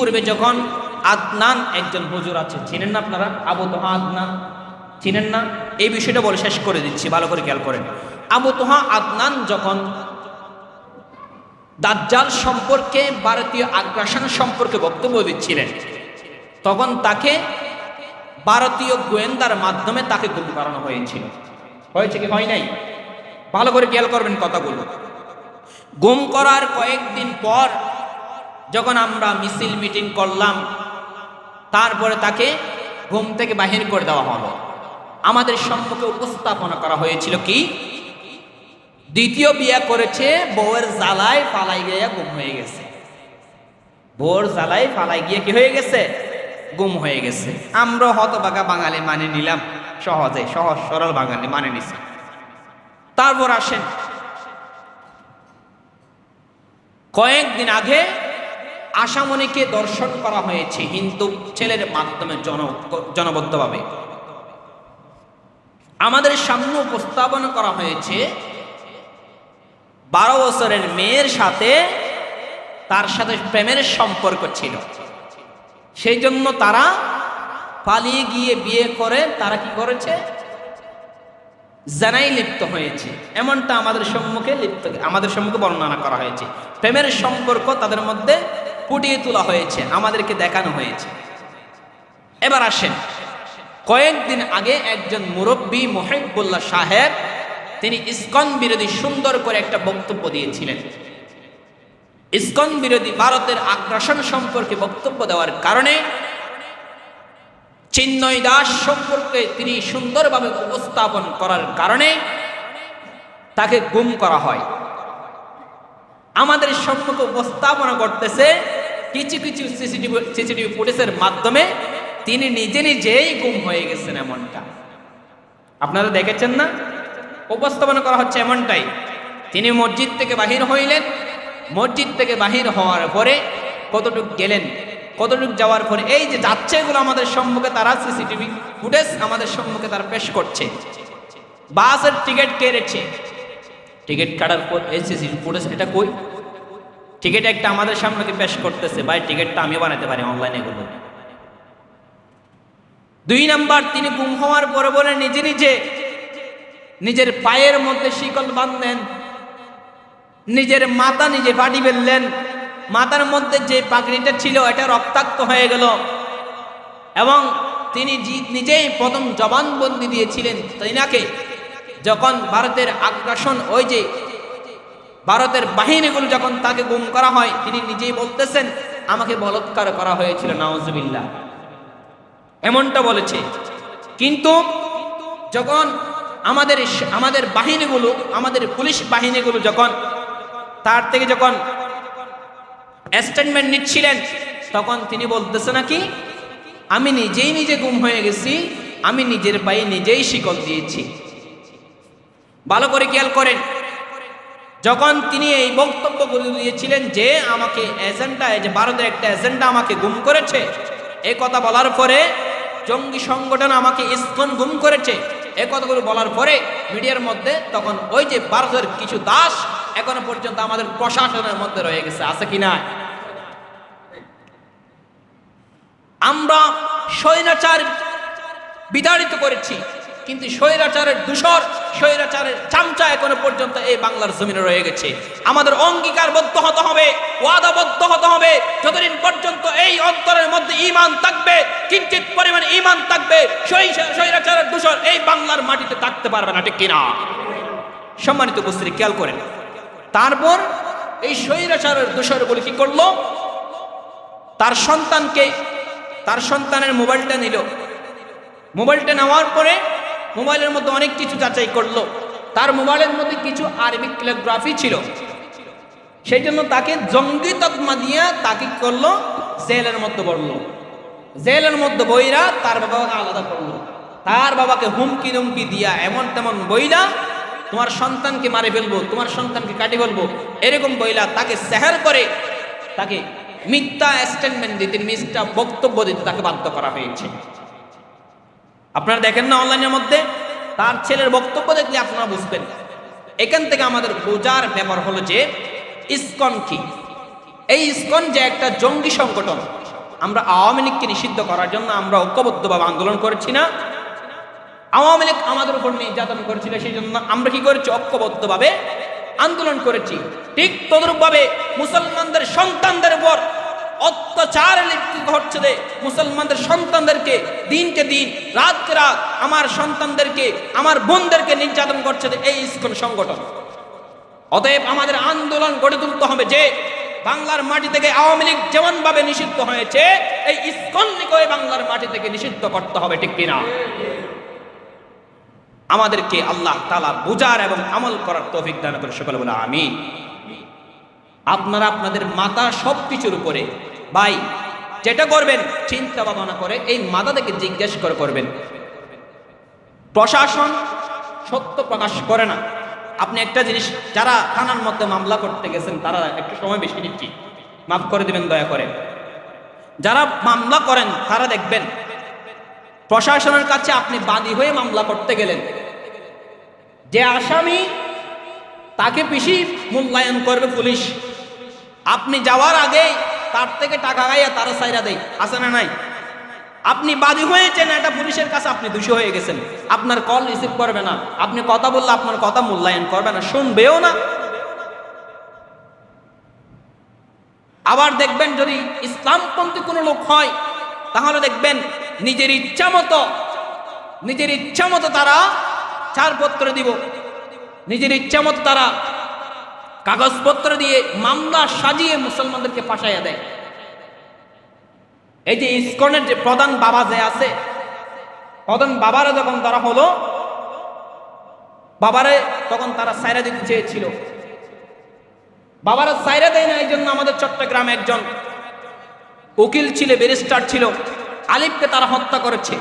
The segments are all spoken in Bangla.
ইতিপূর্বে যখন আদনান একজন হুজুর আছে, চিনেন না আপনারা? আবু তোহা আদনান, চিনেন না? এই বিষয়টা বলে শেষ করে দিচ্ছি, ভালো করে খেয়াল করেন। আবু তোহা আদনান যখন দাজ্জাল সম্পর্কে, ভারতীয় আগ্রাসন সম্পর্কে বক্তব্য দিচ্ছিলেন, তখন তাকে ভারতীয় গোয়েন্দার মাধ্যমে তাকে গুম করানো হয়েছিল। হয়েছে কি, হয় নাই? ভালো করে খেয়াল করবেন কথাগুলো। গুম করার কয়েকদিন পর যখন আমরা মিছিল মিটিং করলাম, তারপরে তাকে ঘুম থেকে বাহির করে দেওয়া হলো। আমাদের সম্মুখে উপস্থাপনা করা হয়েছিল কি? দ্বিতীয় বিয়া করেছে, বউয়ের জ্বালায় পালাই গিয়ে গুম হয়ে গেছে। বউর জ্বালায় পালাই গিয়ে কি হয়ে গেছে? গুম হয়ে গেছে। আমরা হতবাগা বাঙালি মানে নিলাম, সহজে, সহজ, সরল বাঙালি মানে নিছি। তারপর আসেন। কয়েকদিন আগে আশামণিকে দর্শন করা হয়েছে হিন্দু ছেলের মাধ্যমে জন, জনবদ্ধভাবে। আমাদের সামনে উপস্থাপন করা হয়েছে বারো বছরের মেয়ের সাথে তার সাথে প্রেমের সম্পর্ক ছিল। সেই জন্য তারা পালিয়ে গিয়ে বিয়ে করে, তারা কি করেছে? জানাই লিপ্ত হয়েছে। এমনটা আমাদের সম্মুখে লিপ্ত, আমাদের সম্মুখে বর্ণনা করা হয়েছে। প্রেমের সম্পর্ক তাদের মধ্যে ফুটিয়ে তোলা হয়েছে, আমাদেরকে দেখানো হয়েছে। এবার আসেন। কয়েকদিন আগে একজন মুরব্বী মোহেবুল্লাহ সাহেব, তিনি ইস্কন বিরোধী সুন্দর করে একটা বক্তব্য দিয়েছিলেন। ইস্কন বিরোধী ভারতের আগ্রাসন সম্পর্কে বক্তব্য দেওয়ার কারণে চিন্ময় দাস সম্পর্কে তিনি সুন্দরভাবে উপস্থাপন করার কারণে তাকে গুম করা হয়। আমাদের সম্মুখে উপস্থাপনা করতেছে কিছু কিছু সিসিটিভি সিসিটিভি ফুটেজের মাধ্যমে তিনি নিজে নিজেই গুম হয়ে গেছেন এমনটা। আপনারা দেখেছেন না? উপস্থাপনা করা হচ্ছে এমনটাই। তিনি মসজিদ থেকে বাহির হইলেন। মসজিদ থেকে বাহির হওয়ার পরে কতটুক গেলেন, কতটুক যাওয়ার পরে এই যে যাচ্ছে এগুলো আমাদের সম্মুখে, তারা সিসিটিভি ফুটেজ আমাদের সম্মুখে তারা পেশ করছে। বাসের টিকিট কেড়েছে টিকিট কাটার পর এই সিসিটিভি ফুটেজ এটা কই? টিকিট একটা আমাদের সামনে পেশ করতেছে, ভাই, টিকিটটা আমি বানাতে পারি অনলাইনে এগুলো দুই নাম্বার, তিনি গুম হওয়ার পরে বলে, নিজে নিজে, নিজের পায়ের মধ্যে শিকল বাঁধলেন, নিজের মাথা নিজে ফাটি ফেললেন, মাথার মধ্যে যে পাগড়িটা ছিল এটা রক্তাক্ত হয়ে গেল। এবং তিনি নিজেই প্রথম জবানবন্দি দিয়েছিলেন তিনাকে, যখন ভারতের আগ্রাসন ওই যে ভারতের বাহিনীগুলো যখন তাকে গুম করা হয়, তিনি নিজেই বলতেছেন, আমাকে বলৎকার করা হয়েছিল নওয়াজবিল্লা এমনটা বলেছে। কিন্তু যখন আমাদের আমাদের বাহিনীগুলো, আমাদের পুলিশ বাহিনীগুলো যখন তার থেকে যখন স্টেটমেন্ট নিচ্ছিলেন, তখন তিনি বলতেছে নাকি, আমি নিজেই নিজে গুম হয়ে গেছি, আমি নিজের পায়ে নিজেই শিকল দিয়েছি। ভালো করে খেয়াল করেন যখন তিনি এই বক্তব্য বক্তব্যগুলো দিয়েছিলেন যে আমাকে এজেন্ডা যে ভারতের একটা এজেন্ডা আমাকে গুম করেছে এই কথা বলার পরে জঙ্গি সংগঠন আমাকে ইস্কন গুম করেছে, এ কথাগুলো বলার পরে মিডিয়ার মধ্যে তখন ওই যে ভারতের কিছু দাস এখনও পর্যন্ত আমাদের প্রশাসনের মধ্যে রয়ে গেছে, আছে কি না আমরা স্বৈরাচার বিতাড়িত করেছি। কিন্তু স্বৈরাচারের দূষর স্বৈরাচারের চামচা এখনও পর্যন্ত এই বাংলার জমিনে রয়ে গেছে। আমাদের অঙ্গীকারবদ্ধ হতে হবে, ওয়াদাবদ্ধ হতে হবে। যতদিন পর্যন্ত এই অন্তরের মধ্যে ইমান থাকবে, কিঞ্চিত পরিমাণে ইমান থাকবে স্বৈরাচারের দূষর এই বাংলার মাটিতে থাকতে পারবে না, ঠিক কিনা? সম্মানিত উপস্থিতি, খেয়াল করেন। তারপর এই স্বৈরাচারের দূষরগুলি কি করল? তার সন্তানকে, তার সন্তানের মোবাইলটা নিল। মোবাইলটা নেওয়ার পরে মোবাইলের মধ্যে অনেক কিছু যাচাই করল। তার মোবাইলের মধ্যে কিছু আরবিক ক্যালিগ্রাফি ছিল। সেই জন্য তাকে জঙ্গি তকমা দিয়া তাকে করল, জেলের মধ্যে পড়ল। জেলের মধ্যে বইরা তার বাবাকে আলাদা করল। তার বাবাকে হুমকি দুমকি দিয়া এমন তেমন বইলা তোমার সন্তানকে মারে ফেলব, তোমার সন্তানকে কাটি ফেলব, এরকম বইলা তাকে সেহার করে তাকে মিথ্যা স্টেটমেন্ট দিতে, মিথ্যা বক্তব্য দিতে তাকে বাধ্য করা হয়েছে। আপনারা দেখেন না অনলাইনের মধ্যে? তার ছেলের বক্তব্য দেখলে আপনারা বুঝবেন। এখান থেকে আমাদের বোঝার ব্যাপার হলো যে, ইসকন কি? এই ইসকন যে একটা জঙ্গি সংগঠন, আমরা আওয়ামী লীগকে নিষিদ্ধ করার জন্য আমরা ঐক্যবদ্ধভাবে আন্দোলন করেছি না। আওয়ামী লীগ আমাদের উপর নির্যাতন করেছিল সেই জন্য আমরা কি করেছি? ঐক্যবদ্ধভাবে আন্দোলন করেছি। ঠিক তদরূপভাবে মুসলমানদের সন্তানদের উপর অত্যাচার লিপ্ত ঘটছে যে মুসলমানদের সন্তানদেরকে দিনকে দিন, রাতকে রাত আমার সন্তানদেরকে, আমার বোনদেরকে নির্যাতন করছে এই ইস্কন সংগঠন। অতএব আমাদের আন্দোলন গড়ে তুলতে হবে যে বাংলার মাটি থেকে আওয়ামী লীগ যেমন ভাবে নিষিদ্ধ হয়েছে, এই ইস্কন লীগও এই বাংলার মাটি থেকে নিষিদ্ধ করতে হবে, ঠিক কিনা? আমাদেরকে আল্লাহ তালা বুজার এবং আমল করার তৌফিক দান করে সকলে বলে আমি আপনারা আপনাদের মাতা সব কিছুর উপরে ভাই, যেটা করবেন, চিন্তা ভাবনা করে এই মাতা থেকে জিজ্ঞেস করে করবেন। প্রশাসন সত্য প্রকাশ করে না। আপনি একটা জিনিস, যারা থানার মধ্যে মামলা করতে গেছেন, তারা একটু সময় বেশি নিচ্ছি। মাফ করে দিবেন দয়া করে। যারা মামলা করেন, তারা দেখবেন, প্রশাসনের কাছে আপনি বাদী হয়ে মামলা করতে গেলেন। যে আসামি, তাকে বেশি মূল্যায়ন করবে পুলিশ। আপনি যাওয়ার আগেই তার থেকে টাকা গাইয়া তারা সাইরা দেয় আছে না নাই? আপনি বাদী হয়েছেন, এটা পুলিশের কাছে আপনি দোষী হয়ে গেছেন। আপনার কল রিসিভ করবে না। আপনি কথা বললে আপনার কথা মূল্যায়ন করবে না। শুনবেও না। আবার দেখবেন যদি ইসলামপন্থী কোনো লোক হয়, তাহলে দেখবেন নিজের ইচ্ছা মতো, নিজের ইচ্ছা মতো তারা ছাড়পত্র দিব। নিজের ইচ্ছা মতো তারা কাগজপত্র দিয়ে মামলা সাজিয়ে মুসলমানদেরকে ফাঁসাইয়া দেয়। এই যে ইস্কনের যে প্রধান বাবা যে আছে, প্রধান বাবারা যখন তারা হলো, বাবারে তখন তারা সাইরা দিতে চেয়েছিল। বাবারা সাইরা দেয় না এই জন্য আমাদের চট্টগ্রামে একজন উকিল ছিল, ব্যারিস্টার ছিল, আলিফকে তারা হত্যা করেছে।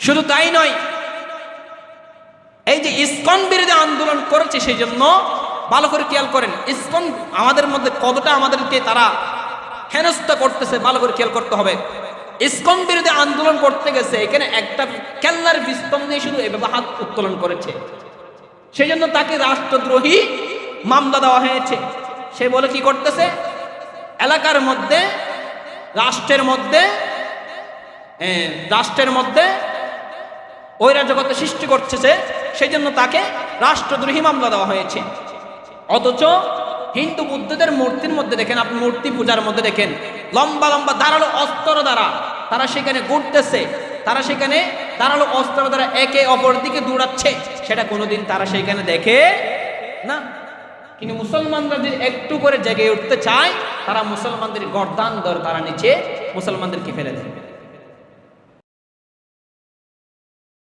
শুধু তাই নয়, এই যে ইস্কন বিরোধী আন্দোলন করেছে সেই জন্য ভালো করে খেয়াল করেন ইসকন আমাদের মধ্যে কতটা আমাদেরকে তারা হেনস্থা করতেছে, ভালো করে খেয়াল করতে হবে। ইসকন বিরোধী আন্দোলন করতে গেছে, এখানে একটা কেল্লার বিস্তম নিয়ে শুধু এভাবে হাত উত্তোলন করেছে। সেই জন্য তাকে রাষ্ট্রদ্রোহী মামলা দেওয়া হয়েছে। সে বলে কি করতেছে? এলাকার মধ্যে, রাষ্ট্রের মধ্যে রাষ্ট্রের মধ্যে ঐরাজগতে সৃষ্টি করতেছে সেই জন্য তাকে রাষ্ট্রদ্রোহী মামলা দেওয়া হয়েছে। অথচ হিন্দু বুদ্ধদের মূর্তির মধ্যে দেখেন, আপনি মূর্তি পূজার মধ্যে দেখেন, লম্বা লম্বা ধারালো অস্ত্র দ্বারা তারা সেখানে ঘুরতেছে, তারা সেখানে ধারালো অস্ত্র দ্বারা একে অপর দিকে দৌড়াচ্ছে, সেটা কোনোদিন তারা সেখানে দেখে না। কিন্তু মুসলমানরা যদি একটু করে জেগে উঠতে চায়, তারা মুসলমানদের গর্দান দর তারা নিচে মুসলমানদেরকে ফেলে দেবে।